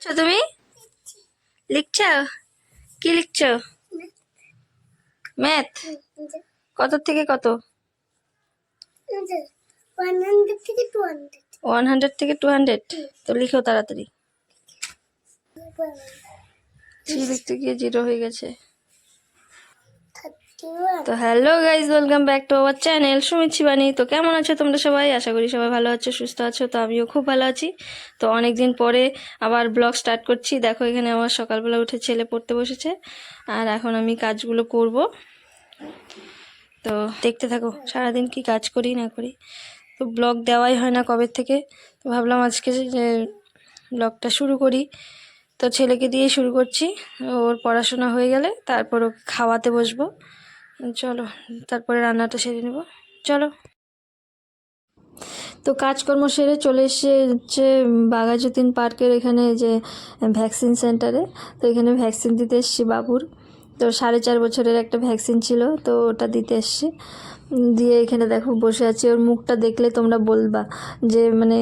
আচ্ছা তুমি? লিখছ? কি লিখছ? ম্যাথ? কত থেকে কত? ওয়ান হান্ড্রেড থেকে টু হান্ড্রেড। তো লিখো তাড়াতাড়ি। লিখতে গিয়ে জিরো হয়ে গেছে। তো hello guys welcome back to our channel Sumit Shivani তো কেমন আছো তোমরা সবাই? আশা করি সবাই ভালো আছো, সুস্থ আছো, তো আমিও খুব ভালো আছি। তো অনেক দিন পরে আবার ব্লগ স্টার্ট করছি। দেখো, এখানে আমার সকালবেলা উঠে ছেলে পড়তে বসেছে, আর এখন আমি কাজগুলো করব। তো দেখতে থাকো, সারাদিন কি কাজ করি, না করি। তো ব্লগ দেওয়াই হয় না কবে থেকে। তো ভাবলাম আজকে যে ব্লগটা শুরু করি। তো ছেলেকে দিয়েই শুরু করছি, ওর পড়াশোনা হয়ে গেলে, তারপর ওকে খাওয়াতে বসবো। চলো, তারপরে রান্নাটা সেরে নেব। চলো। তো কাজকর্ম সেরে চলে এসে হচ্ছে বাঘাযতীন পার্কের এখানে যে ভ্যাকসিন সেন্টারে। তো এখানে ভ্যাকসিন দিতে এসছি বাবুর। তো সাড়ে চার বছরের একটা ভ্যাকসিন ছিল, তো ওটা দিতে এসছি। দিয়ে এখানে দেখো বসে আছি, ওর মুখটা দেখলে তোমরা বলবা যে মানে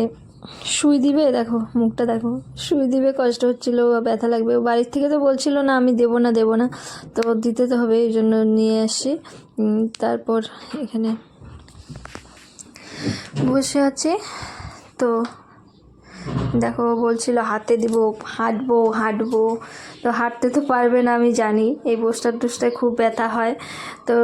সুই দিবে? দেখো, মুখটা দেখো। শুই দিবে, কষ্ট হচ্ছিল বা ব্যথা লাগবে। বাড়ির থেকে তো বলছিল না, আমি দেবো না দেবো না। তো দিতে তো হবে, এই জন্য নিয়ে আসি। তারপর এখানে বসে আছি। তো দেখো বলছিল হাতে দিব, হাঁটবো হাঁটবো। তো হাঁটতে তো পারবে না, আমি জানি। এই পোস্টার টুস্টায় খুব ব্যথা হয়। তো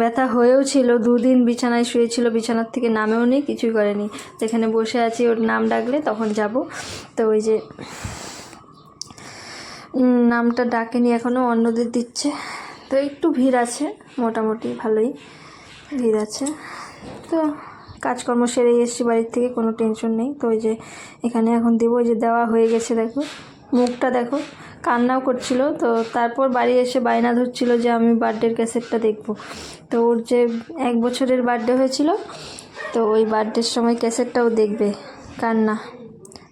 ব্যথা হয়েও ছিল, দুদিন বিছানায় শুয়েছিল, বিছানার থেকে নামেও নেই, কিছুই করেনি। তো এখানে বসে আছি, ওর নাম ডাকলে তখন যাব। তো ওই যে নামটা ডাকেনি এখনও অন্যদের দিচ্ছে। তো একটু ভিড় আছে, মোটামুটি ভালোই ভিড় আছে। তো কাজকর্ম সেরে এসেছি, বাড়ির থেকে কোনো টেনশন নেই। তো ওই যে এখানে এখন দেবো যে দেওয়া হয়ে গেছে দেখো। মুখটা দেখো, কান্নাও করছিল। তো তারপর বাড়ি এসে বায়না ধরছিল যে আমি বার্থডের ক্যাসেটটা দেখব। তো ওর যে এক বছরের বার্থডে হয়েছিল, তো ওই বার্থডের সময় ক্যাসেটটাও দেখবে, কান্না।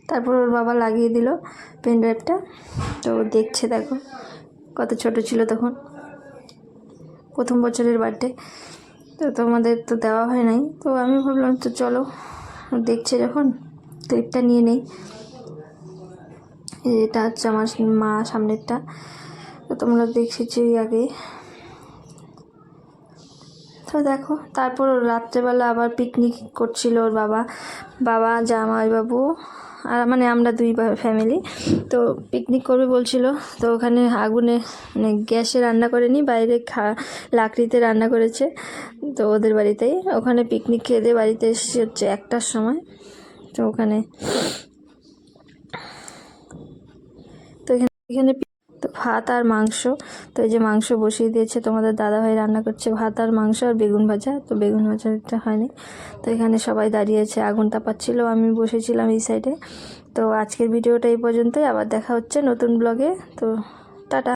তারপর ওর বাবা লাগিয়ে দিল পেন ড্রাইভটা তো দেখছে দেখো, কত ছোট ছিল তখন, প্রথম বছরের বার্থডে তো তোমাদের তো দেওয়া হয় নাই। তো আমি ভাবলাম, তো চলো, দেখছে যখন, ক্লিপটা নিয়ে নেই। এটা হচ্ছে আমার মা সামনেরটা। তো তোমরা দেখেছি আগে। তো দেখো। তারপর রাত্রেবেলা আবার পিকনিক করছিল ওর বাবা। বাবা, জামাইবাবু আর মানে আমরা দুই ফ্যামিলি তো পিকনিক করবে বলছিল। তো ওখানে আগুনে মানে গ্যাসে রান্না করেনি, বাইরে খা লাকড়িতে রান্না করেছে তো ওদের বাড়িতেই। ওখানে পিকনিক খেয়ে দিয়ে বাড়িতে এসেছি হচ্ছে একটার সময়। তো ওখানে তো এখানে এখানে ভাত আর মাংস। তো এই যে মাংস বসিয়ে দিয়েছে, তোমাদের দাদাভাই রান্না করছে ভাত আর মাংস আর বেগুন ভাজা। তো বেগুন ভাজা ভাজাটা হয়নি। তো এখানে সবাই দাঁড়িয়েছে, আগুন তাপাচ্ছিল, আমি বসেছিলাম এই সাইডে তো আজকের ভিডিওটা এই পর্যন্তই, আবার দেখা হচ্ছে নতুন ব্লগে তো টাটা।